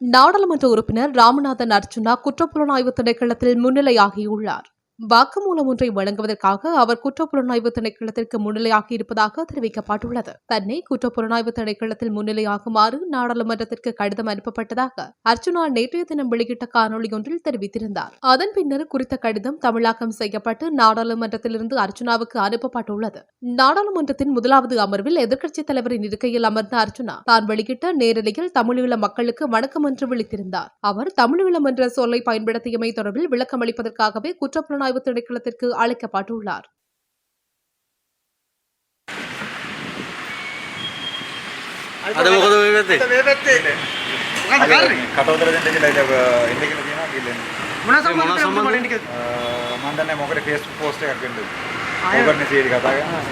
நாடாளுமன்ற உறுப்பினர் ராமநாதன் அர்ச்சுனா குற்றப்புலனாய்வு திணைக்களத்தில் முன்னிலையாகியுள்ளார். வாக்குமூலம் ஒன்றை வழங்குவதற்காக அவர் குற்றப்புலனாய்வு திணைக்களத்திற்கு முன்னிலையாகி இருப்பதாக தெரிவிக்கப்பட்டுள்ளது. தன்னை குற்றப்புலனாய்வு திணைக்களத்தில் முன்னிலையாகுமாறு நாடாளுமன்றத்திற்கு கடிதம் அனுப்பப்பட்டதாக அர்ச்சுனா நேற்றைய தினம் வெளியிட்ட காணொலி ஒன்றில் தெரிவித்திருந்தார். அதன் பின்னர் குறித்த கடிதம் தமிழாக்கம் செய்யப்பட்டு நாடாளுமன்றத்திலிருந்து அர்ச்சுனாவுக்கு அனுப்பப்பட்டுள்ளது. நாடாளுமன்றத்தின் முதலாவது அமர்வில் எதிர்க்கட்சித் தலைவரின் இருக்கையில் அமர்ந்த அர்ச்சுனா தான் வெளியிட்ட நேரலையில் தமிழீழ மக்களுக்கு வணக்கம் என்று விழித்திருந்தார். அவர் தமிழீழம் என்ற சொல்லை பயன்படுத்தியமை தொடர்பில் விளக்கம் அளிப்பதற்காகவே குற்றப்புலனாய்வு திணைக்களத்திற்கு அழைக்கப்பட்டுள்ளார் අද මොකද මේ පැත්තේ? මේ පැත්තේ මොකද කරන්නේ කටවතර දෙන්න කියලා ඉතින් ඉන්න කියලා තියෙනවා කියලා. මොන ඒ මොන සම්බන්ධයෙන් සම්බන්ධයෙන්? මට ටික මම දන්නේ මොකද Facebook post එකක් වෙන්නද. ආයෙ- ඕකනේ සීරි කතා කරනවා.